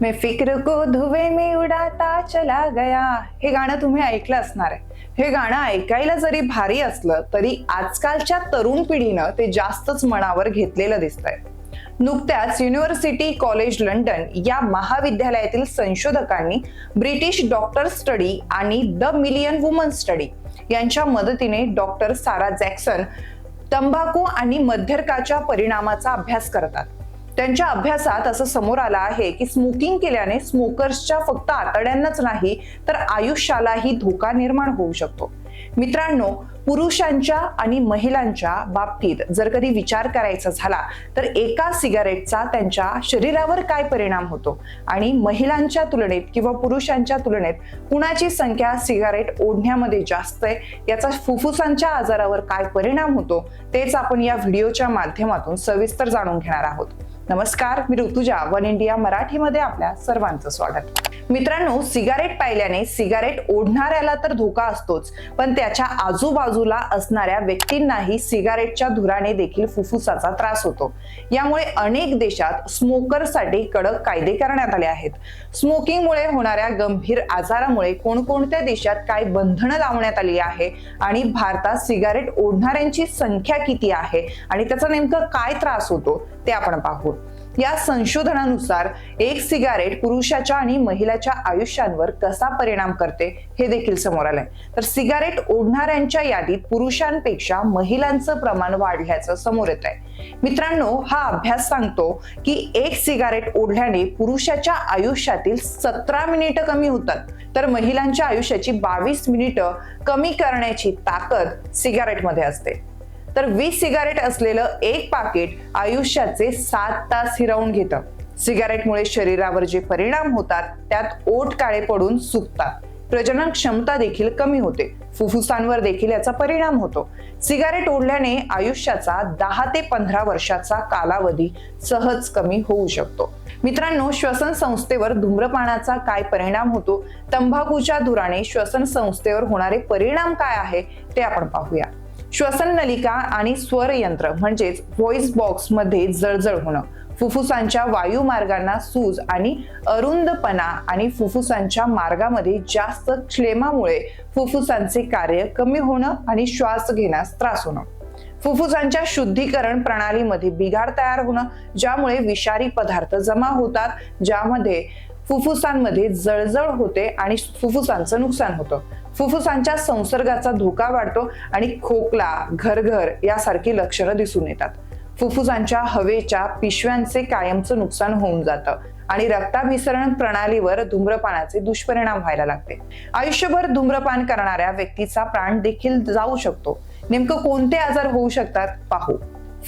मैं फिक्र को धुवे मी उडाता चला गया. हे गाणं तुम्ही ऐकलं असणार आहे. हे गाणं ऐकायला जरी भारी असलं तरी आजकालच्या तरुण पिढीनं ते जास्तच मनावर घेतलेलं दिसतंय. नुकत्याच युनिव्हर्सिटी कॉलेज लंडन या महाविद्यालयातील संशोधकांनी ब्रिटिश डॉक्टर स्टडी आणि द मिलियन वुमन स्टडी यांच्या मदतीने डॉक्टर सारा जॅक्सन तंबाखू आणि मध्यर्काच्या परिणामाचा अभ्यास करतात. त्यांच्या अभ्यासात असं समोर आलं आहे की स्मोकिंग केल्याने स्मोकर्सच्या फक्त आतड्यांनाच नाही तर आयुष्यालाही धोका निर्माण होऊ शकतो. मित्रांनो पुरुषांच्या आणि महिलांच्या बाबतीत जर कधी विचार करायचा झाला तर एका सिगारेटचा त्यांच्या शरीरावर काय परिणाम होतो? आणि महिलांच्या तुलनेत किंवा पुरुषांच्या तुलनेत कुणाची संख्या सिगारेट ओढण्यामध्ये जास्त आहे? याचा फुफ्फुसांच्या आजारावर काय परिणाम होतो? तेच आपण या व्हिडिओच्या माध्यमातून सविस्तर जाणून घेणार आहोत. नमस्कार मी ऋतुजा वन इंडिया मराठीमध्ये आपल्या सर्वांचं स्वागत. मित्रांनो सिगारेट पाहिल्याने सिगारेट ओढणाऱ्याला तर धोका असतोच पण त्याच्या आजूबाजूला असणाऱ्या व्यक्तींनाही सिगारेटच्या धुराने देखील फुफ्फुसाचा त्रास होतो. यामुळे अनेक देशात स्मोकरसाठी कडक कायदे करण्यात आले आहेत. स्मोकिंगमुळे होणाऱ्या गंभीर आजारामुळे कोणकोणत्या देशात काय बंधनं लावण्यात आली आहे आणि भारतात सिगारेट ओढणाऱ्यांची संख्या किती आहे आणि त्याचा नेमकं काय त्रास होतो ते आपण पाहू. या संशोधनानुसार एक सिगारेट पुरुषाच्या आणि महिलाच्या आयुष्यांवर कसा परिणाम करते हे देखील समोर आलंय. तर सिगारेट ओढणाऱ्यांच्या यादीत पुरुषांपेक्षा महिलांचं प्रमाण वाढल्याचं समोर येत आहे मित्रांनो हा अभ्यास सांगतो की एक सिगारेट ओढल्याने पुरुषाच्या आयुष्यातील सतरा मिनिटं कमी होतात. तर महिलांच्या आयुष्याची बावीस मिनिटं कमी करण्याची ताकद सिगारेटमध्ये असते. तर वीस सिगारेट असलेलं एक पाकिट आयुष्याचे सात तास हिरावून घेतं. सिगारेटमुळे शरीरावर जे परिणाम होतात त्यात ओठ काळे पडून सुकतात. प्रजनन क्षमता देखील कमी होते. फुफ्फुसांवर देखील याचा परिणाम होतो. सिगारेट ओढल्याने आयुष्याचा दहा ते पंधरा वर्षाचा कालावधी सहज कमी होऊ शकतो. मित्रांनो श्वसन संस्थेवर धूम्रपानाचा काय परिणाम होतो? तंबाखूच्या धुराने श्वसन संस्थेवर होणारे परिणाम काय आहे? ते आपण पाहूया. श्वसन नलिका आणि स्वर यंत्र म्हणजेच व्हॉइस बॉक्समध्ये जळजळ होणं. फुफ्फुसांच्या वायुमार्गांना सूज आणि अरुंदपणा आणि फुफ्फुसांच्या मार्गामध्ये जास्त क्षेमामुळे फुफ्फुसांचे कार्य कमी होणं आणि श्वास घेण्यास त्रास होणं. फुफ्फुसांच्या शुद्धीकरण प्रणालीमध्ये बिघाड तयार होणं ज्यामुळे विषारी पदार्थ जमा होतात ज्यामध्ये फुफ्फुसांमध्ये जळजळ होते आणि फुफ्फुसांचं नुकसान होतं. फुफ्फुसांच्या संसर्गाचा धोका वाढतो आणि खोकला घरघर यासारखी लक्षणं दिसून येतात. फुफ्फुसांच्या हवेच्या पिशव्यांचे कायमचं नुकसान होऊन जातं आणि रक्ताभिसरण प्रणालीवर धूम्रपानाचे दुष्परिणाम व्हायला लागते. आयुष्यभर धूम्रपान करणाऱ्या व्यक्तीचा प्राण देखील जाऊ शकतो. नेमकं कोणते आजार होऊ शकतात? पाहू.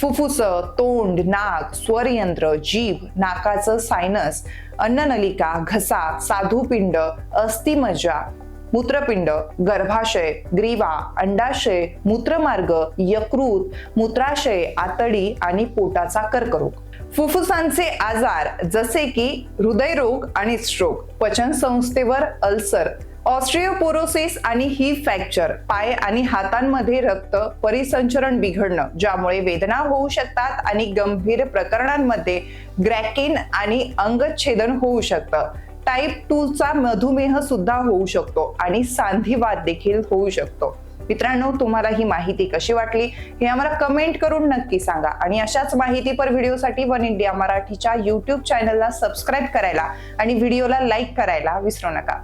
फुफ्फुस तोंड नाक स्वरयंत्र जीभ नाकाचं सायनस अन्ननलिका घसा साधूपिंड अस्थिमज्जा मूत्रपिंड गर्भाशय ग्रीवा अंडाशय मूत्रमार्ग यकृत मूत्राशय आतडी आणि पोटाचा कर्करोग. फुफ्फुसांचे आजार जसे की हृदयरोग आणि स्ट्रोक पचन संस्थेवर अल्सर ऑस्ट्रिओपोरोसिस आणि ही फ्रॅक्चर पाय आणि हातांमध्ये रक्त परिसंचरण बिघडणं ज्यामुळे वेदना होऊ शकतात आणि गंभीर प्रकरणांमध्ये ग्रॅकिन आणि अंगच्छेदन होऊ शकतं. टाईप टू चा मधुमेह सुद्धा होऊ शकतो आणि सांधिवाद देखील होऊ शकतो. मित्रांनो तुम्हाला ही माहिती कशी वाटली हे आम्हाला कमेंट करून नक्की सांगा आणि अशाच माहितीपर व्हिडिओसाठी वन इंडिया मराठीच्या युट्यूब चॅनलला सबस्क्राईब करायला आणि व्हिडिओला लाईक करायला विसरू नका.